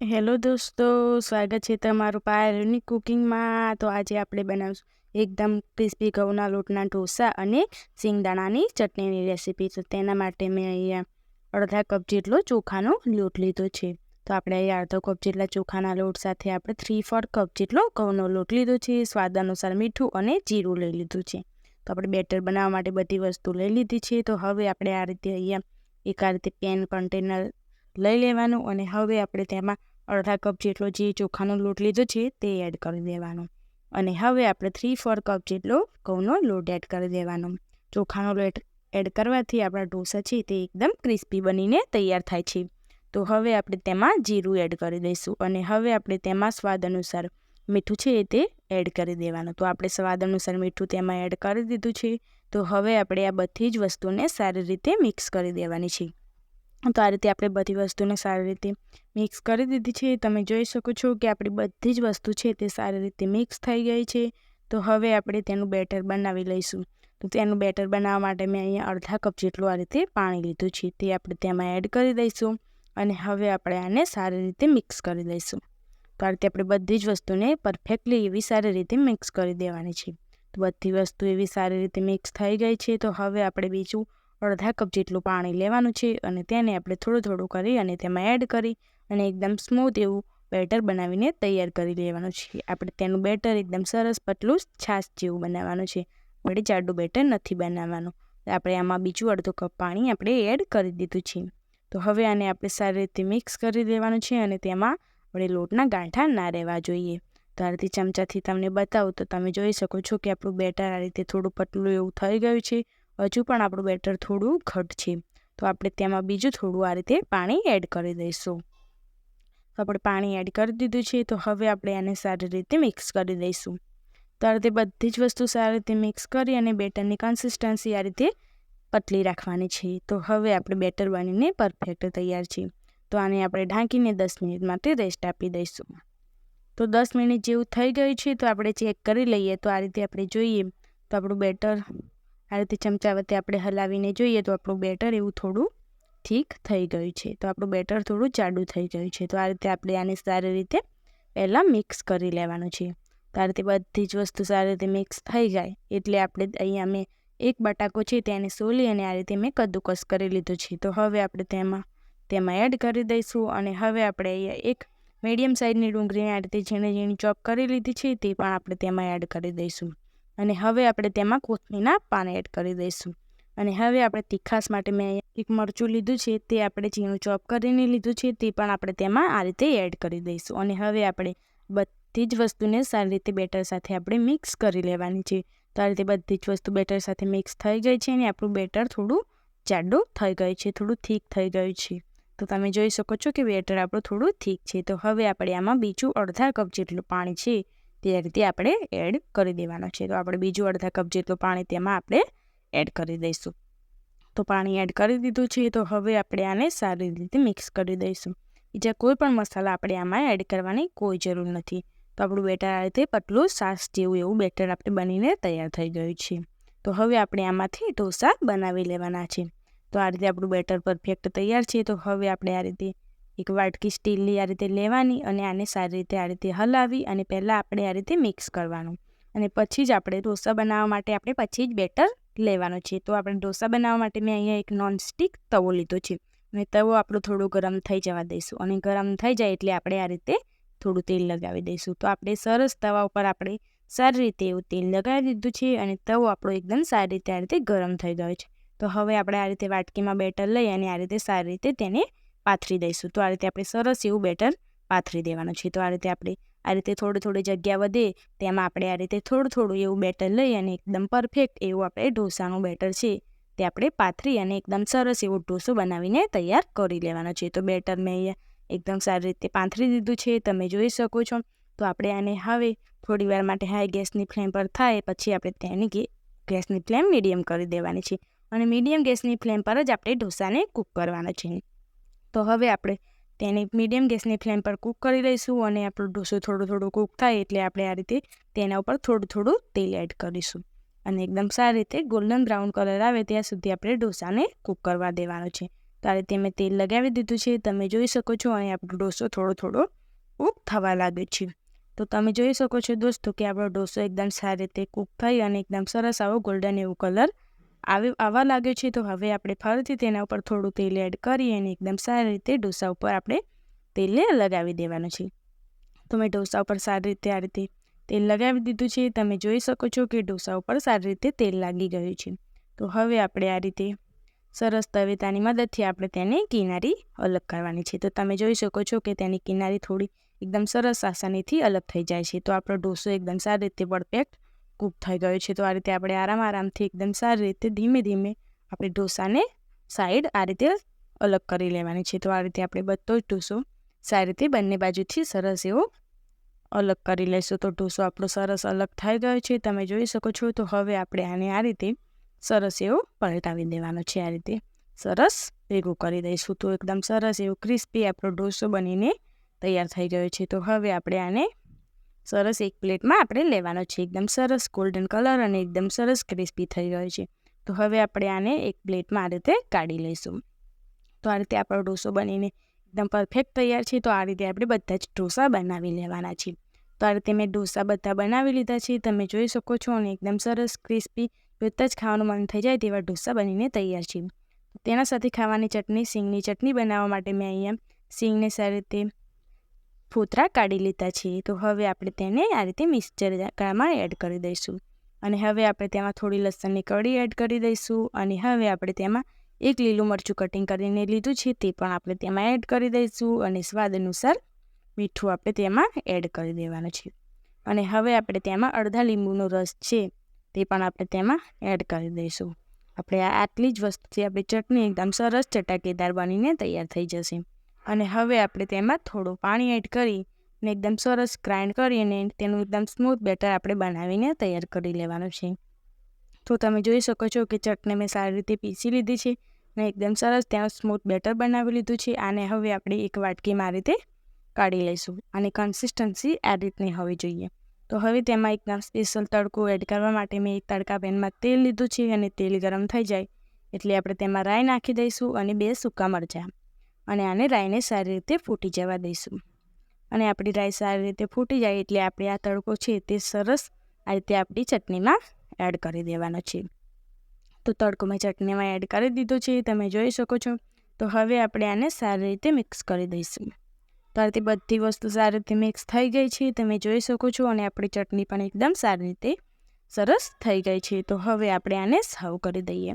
Hello દોસ્તો, સ્વાગત છે તમારું પાયલની કુકિંગમાં. તો આજે આપણે બનાવશું એકદમ ક્રિસ્પી ઘઉંના લોટના ઢોસા અને સિંગદાણાની ચટણીની રેસીપી. તો તેના માટે મેં અહીંયા અડધા કપ જેટલો ચોખાનો લોટ લીધો છે. તો આપણે અહીંયા અડધો કપ જેટલા ચોખાના લોટ સાથે આપણે થ્રી ફોર કપ જેટલો ઘઉંનો લોટ લીધો છે. સ્વાદ અનુસાર મીઠું અને જીરું લઈ લીધું છે. તો આપણે બેટર બનાવવા માટે બધી વસ્તુ લઈ લીધી છે. તો હવે આપણે આ રીતે અહીંયા એક આ રીતે પેન કન્ટેનર લઈ લેવાનું અને હવે આપણે તેમાં અડધા કપ જેટલો જે ચોખાનો લોટ લીધો છે તે એડ કરી દેવાનો. અને હવે આપણે થ્રી ફોર કપ જેટલો ઘઉંનો લોટ એડ કરી દેવાનો. ચોખાનો લોટ એડ કરવાથી આપણા ઢોસા છે તે એકદમ ક્રિસ્પી બનીને તૈયાર થાય છે. તો હવે આપણે તેમાં જીરું એડ કરી દઈશું અને હવે આપણે તેમાં સ્વાદ અનુસાર મીઠું છે તે એડ કરી દેવાનું. તો આપણે સ્વાદ અનુસાર મીઠું તેમાં એડ કરી દીધું છે. તો હવે આપણે આ બધી જ વસ્તુને સારી રીતે મિક્સ કરી દેવાની છે. તો આ રીતે આપણે બધી વસ્તુને સારી રીતે મિક્સ કરી દીધી છે. તમે જોઈ શકો છો કે આપણી બધી જ વસ્તુ છે તે સારી રીતે મિક્સ થઈ ગઈ છે. તો હવે આપણે તેનું બેટર બનાવી લઈશું. તો તેનું બેટર બનાવવા માટે મેં અહીંયા અડધા કપ જેટલું આ રીતે પાણી લીધું છે. તે આપણે તેમાં એડ કરી દઈશું અને હવે આપણે આને સારી રીતે મિક્સ કરી દઈશું તો આ રીતે આપણે બધી જ વસ્તુને પરફેક્ટલી એવી સારી રીતે મિક્સ કરી દેવાની છે. તો બધી વસ્તુ એવી સારી રીતે મિક્સ થઈ ગઈ છે. તો હવે આપણે બીજું અડધા કપ જેટલું પાણી લેવાનું છે અને તેને આપણે થોડું થોડું કરી અને તેમાં એડ કરી અને એકદમ સ્મૂથ એવું બેટર બનાવીને તૈયાર કરી લેવાનું છે. આપણે તેનું બેટર એકદમ સરસ પતલું છાશ જેવું બનાવવાનું છે. વળી જાડું બેટર નથી બનાવવાનું. આપણે આમાં બીજું અડધો કપ પાણી આપણે એડ કરી દીધું છે. તો હવે આને આપણે સારી રીતે મિક્સ કરી દેવાનું છે અને તેમાં આપણે લોટના ગાંઠા ના રહેવા જોઈએ. તો આ રીતે ચમચાથી તમને બતાવું તો તમે જોઈ શકો છો કે આપણું બેટર આ રીતે થોડું પતલું એવું થઈ ગયું છે. હજુ પણ આપણું બેટર થોડું ઘટ છે. તો આપણે તેમાં બીજું થોડું આ રીતે પાણી એડ કરી દઈશું. તો આપણે પાણી એડ કરી દીધું છે, તો હવે આપણે આને સારી રીતે મિક્સ કરી દઈશું. તો આ રીતે બધી જ વસ્તુ સારી રીતે મિક્સ કરી અને બેટરની કન્સિસ્ટન્સી આ રીતે પતલી રાખવાની છે. તો હવે આપણે બેટર બનીને પરફેક્ટ તૈયાર છે. તો આને આપણે ઢાંકીને દસ મિનિટ માટે રેસ્ટ આપી દઈશું. તો દસ મિનિટ જેવું થઈ ગયું છે, તો આપણે ચેક કરી લઈએ. તો આ રીતે આપણે જોઈએ. તો આપણું બેટર આ રીતે ચમચા વચ્ચે આપણે હલાવીને જોઈએ તો આપણું બેટર એવું થોડું ઠીક થઈ ગયું છે. તો આપણું બેટર થોડું જાડું થઈ ગયું છે. તો આ રીતે આપણે આને સારી રીતે પહેલાં મિક્સ કરી લેવાનું છે. તો આ રીતે બધી જ વસ્તુ સારી રીતે મિક્સ થઈ જાય એટલે આપણે અહીંયા મેં એક બટાકો છે તેને સોલી અને આ રીતે મેં કદ્દુકસ કરી લીધું છે. તો હવે આપણે તેમાં તેમાં એડ કરી દઈશું અને હવે આપણે અહીંયા એક મીડિયમ સાઇઝની ડુંગળીને આ રીતે ઝીણી ઝીણી ચોપ કરી લીધી છે તે પણ આપણે તેમાં એડ કરી દઈશું. અને હવે આપણે તેમાં કોથમીના પાન એડ કરી દઈશું. અને હવે આપણે તીખાસ માટે મેં એક મરચું લીધું છે, તે આપણે ઝીણું ચોપ કરીને લીધું છે, તે પણ આપણે તેમાં આ રીતે એડ કરી દઈશું. અને હવે આપણે બધી જ વસ્તુને સારી રીતે બેટર સાથે આપણે મિક્સ કરી લેવાની છે. તો આ રીતે બધી જ વસ્તુ બેટર સાથે મિક્સ થઈ ગઈ છે અને આપણું બેટર થોડું જાડું થઈ ગયું છે, થોડું થીક થઈ ગયું છે. તો તમે જોઈ શકો છો કે બેટર આપણું થોડું થીક છે. તો હવે આપણે આમાં બીજું અડધા કપ જેટલું પાણી છે. તે રીતે આપણે એડ કરી દેવાનો છે. તો આપણે બીજું અડધા કપ જેટલું પાણી તેમાં આપણે એડ કરી દઈશું. તો પાણી એડ કરી દીધું છે તો હવે આપણે આને સારી રીતે મિક્સ કરી દઈશું. બીજા કોઈ પણ મસાલા આપણે આમાં એડ કરવાની કોઈ જરૂર નથી. તો આપણું બેટર આ રીતે પતલું સાસ જેવું એવું બેટર આપણે બનીને તૈયાર થઈ ગયું છે. તો હવે આપણે આમાંથી ઢોસા બનાવી લેવાના છે. તો આ રીતે આપણું બેટર પરફેક્ટ તૈયાર છે. તો હવે આપણે આ રીતે એક વાટકી સ્ટીલની આ રીતે લેવાની અને આને સારી રીતે આ રીતે હલાવી અને પહેલાં આપણે આ રીતે મિક્સ કરવાનું. અને પછી જ આપણે ઢોસા બનાવવા માટે આપણે પછી જ બેટર લેવાનું છે. તો આપણે ઢોસા બનાવવા માટે મેં અહીંયા એક નોનસ્ટિક તવો લીધો છે. અને તવો આપણો થોડો ગરમ થઈ જવા દઈશું. અને ગરમ થઈ જાય એટલે આપણે આ રીતે થોડું તેલ લગાવી દઈશું. તો આપણે સરસ તવા ઉપર આપણે સારી રીતે એવું તેલ લગાવી દીધું છે અને તવો આપણો એકદમ સારી રીતે આ રીતે ગરમ થઈ ગયો છે. તો હવે આપણે આ રીતે વાટકીમાં બેટર લઈ અને આ રીતે સારી રીતે તેને પાથરી દઈશું. તો આ રીતે આપણે સરસ એવું બેટર પાથરી દેવાનું છે. તો આ રીતે આપણે આ રીતે થોડી થોડી જગ્યા વધે તેમાં આપણે આ રીતે થોડું થોડું એવું બેટર લઈ અને એકદમ પરફેક્ટ એવું આપણે ઢોસાનું બેટર છે તે આપણે પાથરી અને એકદમ સરસ એવું ઢોસો બનાવીને તૈયાર કરી લેવાનો છે. તો બેટર મેં એકદમ સારી રીતે પાથરી દીધું છે. તમે જોઈ શકો છો. તો આપણે આને હવે થોડી વાર માટે હાઈ ગેસની ફ્લેમ પર થાય પછી આપણે તેની ગેસની ફ્લેમ મીડિયમ કરી દેવાની છે. અને મીડિયમ ગેસની ફ્લેમ પર જ આપણે ઢોસાને કૂક કરવાના છે. તો હવે આપણે તેને મીડિયમ ગેસની ફ્લેમ પર કૂક કરી લઈશું અને આપણું ઢોસો થોડું થોડું કૂક થાય એટલે આપણે આ રીતે તેના ઉપર થોડું થોડું તેલ એડ કરીશું. અને એકદમ સારી રીતે ગોલ્ડન બ્રાઉન કલર આવે ત્યાં સુધી આપણે ઢોસાને કૂક કરવા દેવાનો છે. તો આ રીતે મેં તેલ લગાવી દીધું છે, તમે જોઈ શકો છો અહીં આપણો ડોસો થોડો થોડો કૂક થવા લાગે છે. તો તમે જોઈ શકો છો દોસ્તો કે આપણો ડોસો એકદમ સારી રીતે કૂક થઈ અને એકદમ સરસ આવો ગોલ્ડન એવો કલર આવી આવવા લાગ્યો છે, તો હવે આપણે ફરીથી તેના ઉપર થોડું તેલ એડ કરી અને એકદમ સારી રીતે ઢોસા ઉપર આપણે તેલને લગાવી દેવાનું છે. તો મેં ડોસા ઉપર સારી રીતે આ રીતે તેલ લગાવી દીધું છે. તમે જોઈ શકો છો કે ઢોસા ઉપર સારી રીતે તેલ લાગી ગયું છે. તો હવે આપણે આ રીતે સરસ તવેતાની મદદથી આપણે તેને કિનારી અલગ કરવાની છે. તો તમે જોઈ શકો છો કે તેની કિનારી થોડી એકદમ સરસ આસાનીથી અલગ થઈ જાય છે. તો આપણો ઢોસો એકદમ સારી રીતે પરફેક્ટ કૂક થઈ ગયો છે. તો આ રીતે આપણે આરામ આરામથી એકદમ સારી રીતે ધીમે ધીમે આપણે ઢોસાને સાઈડ આ રીતે અલગ કરી લેવાની છે. તો આ રીતે આપણે બધો જ ઢોસો સારી રીતે બંને બાજુથી સરસ એવો અલગ કરી લઈશું તો ઢોસો આપણો સરસ અલગ થઈ ગયો છે. તમે જોઈ શકો છો. તો હવે આપણે આને આ રીતે સરસ એવો પલટાવી દેવાનો છે. આ રીતે સરસ ભેગું કરી દઈશું. તો એકદમ સરસ એવો ક્રિસ્પી આપણો ઢોસો બનીને તૈયાર થઈ ગયો છે. તો હવે આપણે આને સરસ એક પ્લેટમાં આપણે લેવાનો છે. એકદમ સરસ ગોલ્ડન કલર અને એકદમ સરસ ક્રિસ્પી થઈ ગયો છે. તો હવે આપણે આને એક પ્લેટમાં આ રીતે કાઢી લઈશું. તો આ રીતે આપણો ઢોસો બનીને એકદમ પરફેક્ટ તૈયાર છે. તો આ રીતે આપણે બધા જ ઢોસા બનાવી લેવાના છે. તો આ રીતે મેં ઢોસા બધા બનાવી લીધા છે. તમે જોઈ શકો છો અને એકદમ સરસ ક્રિસ્પી જોતાં જ ખાવાનું મન થઈ જાય તેવા ઢોસા બનીને તૈયાર છે. તેના સાથે ખાવાની ચટણી, સિંગની ચટણી બનાવવા માટે મેં અહીંયા સિંગને સારી રીતે ફોતરા કાઢી લીધા છે. તો હવે આપણે તેને આ રીતે મિક્સચરમાં એડ કરી દઈશું. અને હવે આપણે તેમાં થોડી લસણની કળી એડ કરી દઈશું. અને હવે આપણે તેમાં એક લીલું મરચું કટિંગ કરીને લીધું છે તે પણ આપણે તેમાં એડ કરી દઈશું. અને સ્વાદ અનુસાર મીઠું આપણે તેમાં એડ કરી દેવાનું છે. અને હવે આપણે તેમાં અડધા લીંબુનો રસ છે તે પણ આપણે તેમાં એડ કરી દઈશું. આપણે આટલી જ વસ્તુથી આપણી ચટણી એકદમ સરસ ચટાકેદાર બનીને તૈયાર થઈ જશે. અને હવે આપણે તેમાં થોડું પાણી એડ કરી ને એકદમ સરસ ગ્રાઇન્ડ કરીને તેનું એકદમ સ્મૂથ બેટર આપણે બનાવીને તૈયાર કરી લેવાનું છે. તો તમે જોઈ શકો છો કે ચટણી મેં સારી રીતે પીસી લીધી છે ને એકદમ સરસ ત્યાં સ્મૂથ બેટર બનાવી લીધું છે આને હવે આપણે એક વાટકીમાં આ રીતે કાઢી લઈશું અને કન્સિસ્ટન્સી આ રીતની હોવી જોઈએ. તો હવે તેમાં એકદમ સ્પેશિયલ તડકો એડ કરવા માટે મેં એક તડકા પેનમાં તેલ લીધું છે અને તેલ ગરમ થઈ જાય એટલે આપણે તેમાં રાઈ નાખી દઈશું અને બે સૂકા મરચાં. અને આને રાઈને સારી રીતે ફૂટી જવા દઈશું. અને આપણી રાઈ સારી રીતે ફૂટી જાય એટલે આપણે આ તડકો છે તે સરસ આ રીતે આપણી ચટણીમાં એડ કરી દેવાનો છે. તો તડકો મેં ચટણીમાં એડ કરી દીધો છે, તમે જોઈ શકો છો. તો હવે આપણે આને સારી રીતે મિક્સ કરી દઈશું. તો આ બધી વસ્તુ સારી રીતે મિક્સ થઈ ગઈ છે, તમે જોઈ શકો છો અને આપણી ચટણી પણ એકદમ સારી રીતે સરસ થઈ ગઈ છે. તો હવે આપણે આને સર્વ કરી દઈએ.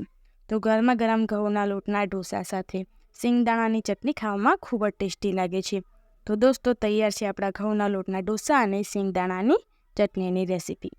તો ગરમા ગરમ ઘઉંના લોટના ઢોસા સાથે સિંગદાણાની ચટણી ખાવામાં ખૂબ જ ટેસ્ટી લાગે છે. તો દોસ્તો, તૈયાર છે આપણા ઘઉંના લોટના ઢોસા અને સિંગદાણાની ચટણીની રેસીપી.